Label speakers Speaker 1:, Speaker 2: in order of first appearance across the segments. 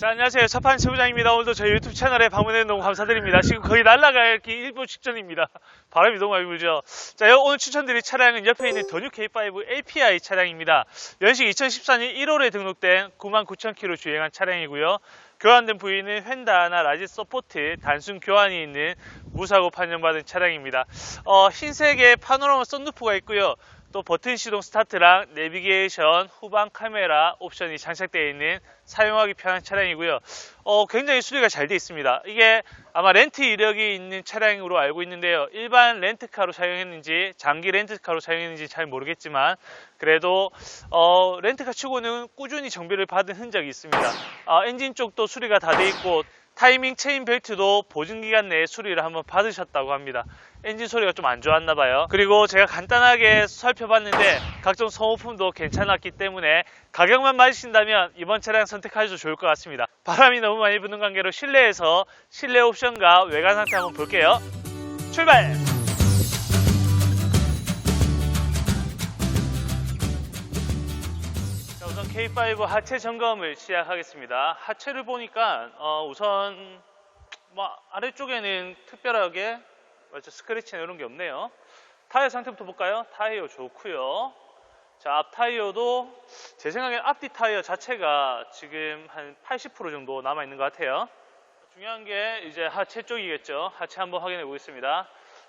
Speaker 1: 자, 안녕하세요. 첫판 최부장입니다. 오늘도 저희 유튜브 채널에 방문해 너무 감사드립니다. 지금 거의 날아가기 일부 직전입니다. 바람이 너무 많이 불죠. 자, 여- 오늘 추천드릴 차량은 옆에 있는 더뉴 K5 API 차량입니다. 연식 2014년 1월에 등록된 99,000km 주행한 차량이고요. 교환된 부위는 휀다나 라지 서포트 단순 교환이 있는 무사고 판정받은 차량입니다. 어, 흰색의 파노라마 썬루프가 있고요. 또 버튼 시동 스타트랑 내비게이션, 후방 카메라 옵션이 장착되어 있는 사용하기 편한 차량이고요. 어, 굉장히 수리가 잘 되어 있습니다. 이게 아마 렌트 이력이 있는 차량으로 알고 있는데요. 일반 렌트카로 사용했는지 장기 렌트카로 사용했는지 잘 모르겠지만 그래도 어, 렌트카 치고는 꾸준히 정비를 받은 흔적이 있습니다. 어, 엔진 쪽도 수리가 다 돼 있고 타이밍 체인 벨트도 보증 기간 내에 수리를 한번 받으셨다고 합니다. 엔진 소리가 좀 안 좋았나 봐요. 그리고 제가 간단하게 살펴봤는데 각종 소모품도 괜찮았기 때문에 가격만 맞으신다면 이번 차량 선택하셔도 좋을 것 같습니다. 바람이 너무 많이 부는 관계로 실내에서 실내 옵션과 외관 상태 한번 볼게요. 출발! K5 하체 점검을 시작하겠습니다. 하체를 보니까 어, 우선 뭐 아래쪽에는 특별하게? 스크래치나 이런 게 없네요. 타이어 상태부터 볼까요? 타이어 좋고요. 자, 앞 타이어도 제 생각엔 앞뒤 타이어 자체가 지금 한 80% 정도 남아 있는 것 같아요. 중요한 게 이제 하체 쪽이겠죠. 하체 한번 확인해 보겠습니다.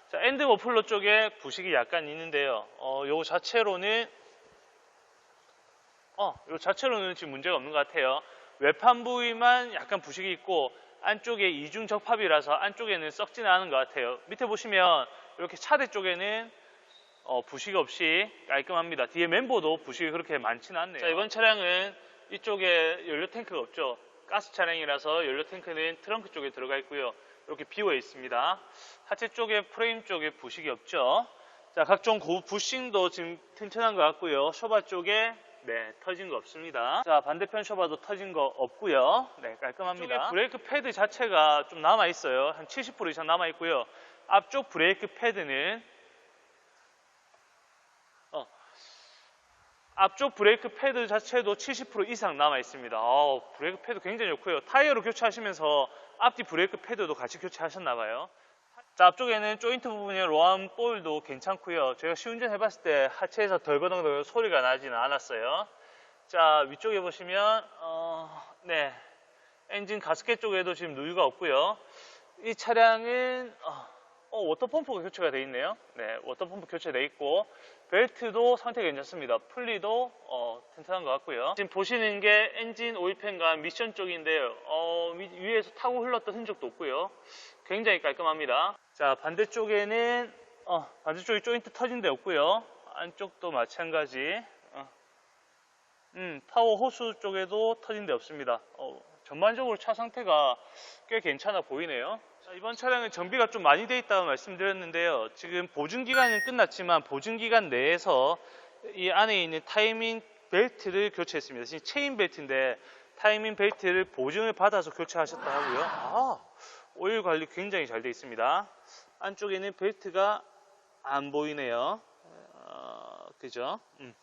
Speaker 1: 자, 엔드 머플러 쪽에 부식이 약간 있는데요. 어, 요 자체로는 어, 요 자체로는 지금 문제가 없는 것 같아요. 외판 부위만 약간 부식이 있고 안쪽에 이중 적합이라서 안쪽에는 썩지는 않은 것 같아요. 밑에 보시면 이렇게 차대 쪽에는 어, 부식 없이 깔끔합니다. 뒤에 멤버도 부식이 그렇게 많지는 않네요. 자, 이번 차량은 이쪽에 연료 탱크가 없죠. 가스 차량이라서 연료 탱크는 트렁크 쪽에 들어가 있고요. 이렇게 비워 있습니다. 하체 쪽에 프레임 쪽에 부식이 없죠. 자, 각종 고 부싱도 지금 튼튼한 것 같고요. 쇼바 쪽에 네, 터진 거 없습니다. 자, 반대편 쇼바도 터진 거 없고요. 네, 깔끔합니다. 브레이크 패드 자체가 좀 남아 있어요. 한 70% 이상 남아 있고요. 앞쪽 브레이크 패드는 어, 앞쪽 브레이크 패드 자체도 70% 이상 남아 있습니다. 어, 브레이크 패드 굉장히 좋고요. 타이어로 교체하시면서 앞뒤 브레이크 패드도 같이 교체하셨나 봐요. 자, 앞쪽에는 조인트 부분에 로암 볼도 괜찮고요. 제가 시운전 해봤을 때 하체에서 덜거덩덜 소리가 나지는 않았어요. 자, 위쪽에 보시면 어, 네, 엔진 가스켓 쪽에도 지금 누유가 없고요. 이 차량은 어, 어, 워터펌프가 교체가 되어 있네요. 네, 워터펌프 교체되어 있고 벨트도 상태 괜찮습니다. 풀리도 어, 튼튼한 것 같고요. 지금 보시는 게 엔진 오일팬과 미션 쪽인데요. 어, 위- 위에서 타고 흘렀던 흔적도 없고요. 굉장히 깔끔합니다. 자, 반대쪽에는 어, 반대쪽에 조인트 터진 데 없고요. 안쪽도 마찬가지. 어. 음, 파워 호수 쪽에도 터진 데 없습니다. 어, 전반적으로 차 상태가 꽤 괜찮아 보이네요. 자, 이번 차량은 정비가 좀 많이 돼 있다고 말씀드렸는데요. 지금 보증 기간은 끝났지만 보증 기간 내에서 이 안에 있는 타이밍 벨트를 교체했습니다. 지금 체인 벨트인데 타이밍 벨트를 보증을 받아서 교체하셨다 하고요. 아, 오일 관리 굉장히 잘돼 있습니다. 안쪽에는 벨트가 안 보이네요. 어, 그죠? 음,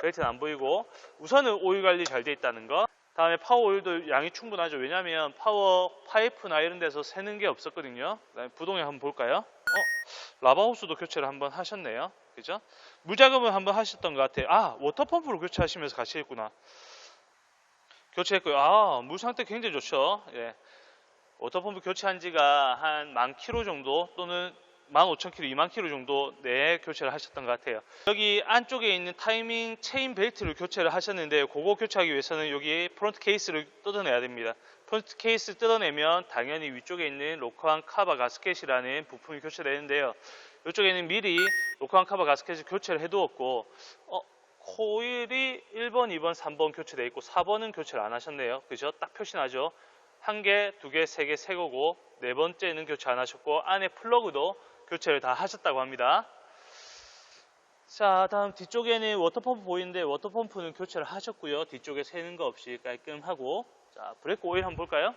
Speaker 1: 벨트는 안 보이고 우선은 오일 관리 잘돼 있다는 거. 다음에 파워 오일도 양이 충분하죠. 왜냐하면 파워 파이프나 이런 데서 새는 게 없었거든요. 부동에 한번 볼까요? 어, 라바 호스도 교체를 한번 하셨네요. 그죠? 물작업을 한번 하셨던 것 같아요. 아, 워터펌프로 교체하시면서 같이 했구나. 교체했고요. 아, 물 상태 굉장히 좋죠. 예. 워터펌프 교체한 지가 한 만 킬로 정도 또는 15,000km, 2만 킬로 정도 내에 교체를 하셨던 것 같아요. 여기 안쪽에 있는 타이밍 체인 벨트를 교체를 하셨는데 그거 교체하기 위해서는 여기 프론트 케이스를 뜯어내야 됩니다. 프론트 케이스 뜯어내면 당연히 위쪽에 있는 로커한 카바 가스켓이라는 부품이 교체되는데요. 이쪽에는 미리 로커한 카바 가스켓을 교체를 해두었고 어, 코일이 1번, 2번, 3번 교체되어 있고 4번은 교체를 안 하셨네요. 그죠? 딱 표시나죠? 한 개, 두 개, 세 개, 새 거고 네 번째는 교체 안 하셨고 안에 플러그도 교체를 다 하셨다고 합니다. 자, 다음 뒤쪽에는 워터펌프 보이는데 워터펌프는 교체를 하셨고요. 뒤쪽에 새는 거 없이 깔끔하고 자, 브레이크 오일 한번 볼까요?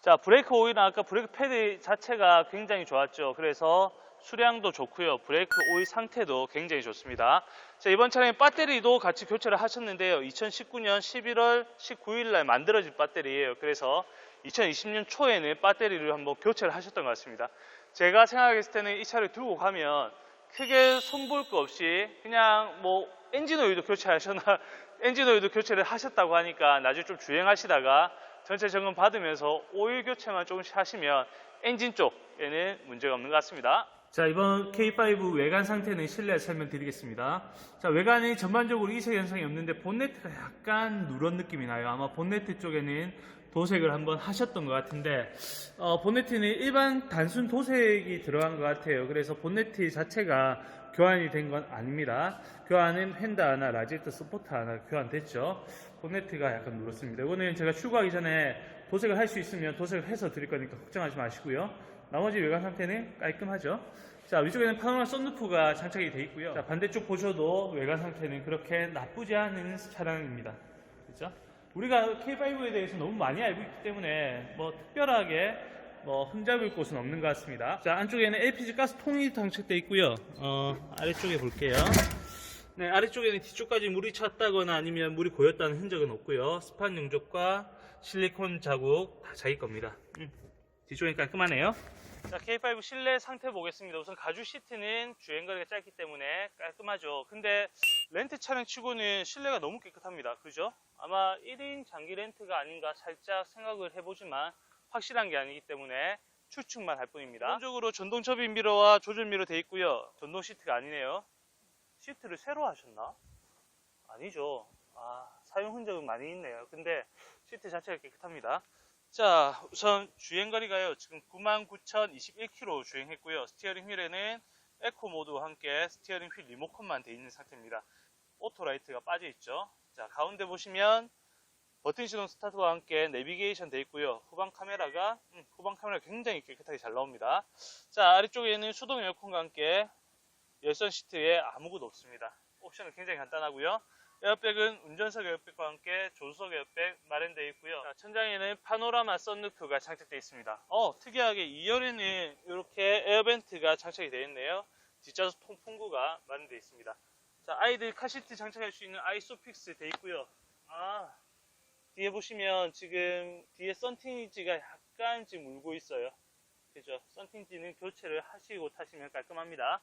Speaker 1: 자, 브레이크 오일은 아까 브레이크 패드 자체가 굉장히 좋았죠. 그래서 수량도 좋고요. 브레이크 오일 상태도 굉장히 좋습니다. 자, 이번 차량의 배터리도 같이 교체를 하셨는데요. 2019년 11월 19일 날 만들어진 배터리예요. 그래서 2020년 초에는 배터리를 한번 교체를 하셨던 것 같습니다. 제가 생각했을 때는 이 차를 들고 가면 크게 손볼 거 없이 그냥 뭐 엔진 오일도 교체하셨나 엔진 오일도 교체를 하셨다고 하니까 나중에 좀 주행하시다가 전체 점검 받으면서 오일 교체만 조금씩 하시면 엔진 쪽에는 문제가 없는 것 같습니다. 자, 이번 K5 외관 상태는 실내 설명드리겠습니다. 자, 외관이 전반적으로 이색 현상이 없는데 본네트가 약간 누런 느낌이 나요. 아마 본네트 쪽에는 도색을 한번 하셨던 것 같은데 어, 본네트는 일반 단순 도색이 들어간 것 같아요. 그래서 본네트 자체가 교환이 된 건 아닙니다. 교환은 펜다 하나, 라지에트 스포트 하나 교환됐죠. 본네트가 약간 누렇습니다. 이거는 제가 출고하기 전에 도색을 할 수 있으면 도색을 해서 드릴 거니까 걱정하지 마시고요. 나머지 외관 상태는 깔끔하죠. 자, 위쪽에는 파노라 썬루프가 장착이 되어 있고요. 자, 반대쪽 보셔도 외관 상태는 그렇게 나쁘지 않은 차량입니다. 그렇죠? 우리가 K5에 대해서 너무 많이 알고 있기 때문에 뭐 특별하게 뭐 흠잡을 곳은 없는 것 같습니다. 자, 안쪽에는 LPG 가스 통이 장착되어 있고요. 어, 아래쪽에 볼게요. 네, 아래쪽에는 뒤쪽까지 물이 찼다거나 아니면 물이 고였다는 흔적은 없고요. 스판 용접과 실리콘 자국 다 자기 겁니다. 음, 뒤쪽이 깔끔하네요. 자, K5 실내 상태 보겠습니다. 우선 가죽 시트는 주행거리가 짧기 때문에 깔끔하죠. 근데 렌트 차량 치고는 실내가 너무 깨끗합니다. 그죠? 아마 1인 장기 렌트가 아닌가 살짝 생각을 해보지만 확실한 게 아니기 때문에 추측만 할 뿐입니다. 기본적으로 전동 접입 미러와 조절 미러 돼 있고요. 전동 시트가 아니네요. 시트를 새로 하셨나? 아니죠. 아, 사용 흔적은 많이 있네요. 근데 시트 자체가 깨끗합니다. 자, 우선 주행거리가요. 지금 99,021km 주행했고요. 스티어링 휠에는 에코 모드와 함께 스티어링 휠 리모컨만 돼 있는 상태입니다. 오토라이트가 빠져 있죠. 자, 가운데 보시면 버튼 시동 스타트와 함께 내비게이션 돼 있고요. 후방 카메라가 음, 후방 카메라 굉장히 깨끗하게 잘 나옵니다. 자, 아래쪽에는 수동 에어컨과 함께 열선 시트에 아무것도 없습니다. 옵션은 굉장히 간단하고요. 에어백은 운전석 에어백과 함께 조수석 에어백 마련되어 있고요. 자, 천장에는 파노라마 썬루프가 장착되어 있습니다. 어, 특이하게 2열에는 이렇게 에어벤트가 장착이 되어 있네요. 뒷좌석 통풍구가 마련되어 있습니다. 자, 아이들 카시트 장착할 수 있는 아이소픽스 되어 있고요. 아, 뒤에 보시면 지금 뒤에 썬팅지가 약간 지금 울고 있어요. 그죠? 썬팅지는 교체를 하시고 타시면 깔끔합니다.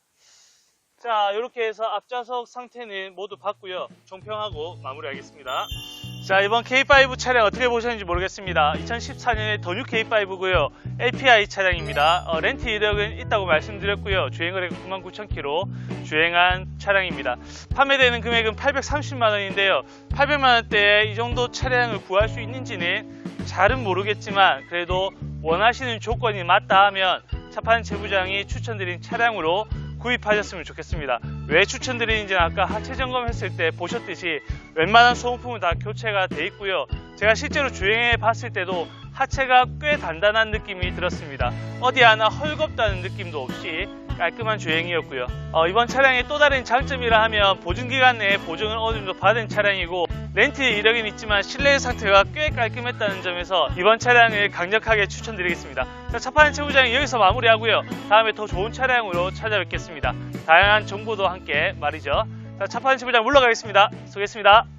Speaker 1: 자, 이렇게 해서 앞좌석 상태는 모두 봤고요. 종평하고 마무리하겠습니다. 자, 이번 K5 차량 어떻게 보셨는지 모르겠습니다. 2014년에 더뉴 K5고요. LPI 차량입니다. 어, 렌트 이력은 있다고 말씀드렸고요. 주행거리가 99,000km 주행한 차량입니다. 판매되는 금액은 830만 원인데요. 800만 원대에 이 정도 차량을 구할 수 있는지는 잘은 모르겠지만 그래도 원하시는 조건이 맞다 하면 차판 제부장이 추천드린 차량으로 구입하셨으면 좋겠습니다. 왜 추천드리는지는 아까 하체 점검했을 때 보셨듯이 웬만한 소모품은 다 교체가 돼 있고요. 제가 실제로 주행해 봤을 때도 하체가 꽤 단단한 느낌이 들었습니다. 어디 하나 헐겁다는 느낌도 없이 깔끔한 주행이었고요. 어, 이번 차량의 또 다른 장점이라 하면 보증기간 내에 보증을 어느 정도 받은 차량이고 렌트 이력은 있지만 실내 상태가 꽤 깔끔했다는 점에서 이번 차량을 강력하게 추천드리겠습니다. 자, 차파는 최부장이 여기서 마무리하고요. 다음에 더 좋은 차량으로 찾아뵙겠습니다. 다양한 정보도 함께 말이죠. 자, 차파는 최부장 물러가겠습니다. 수고했습니다.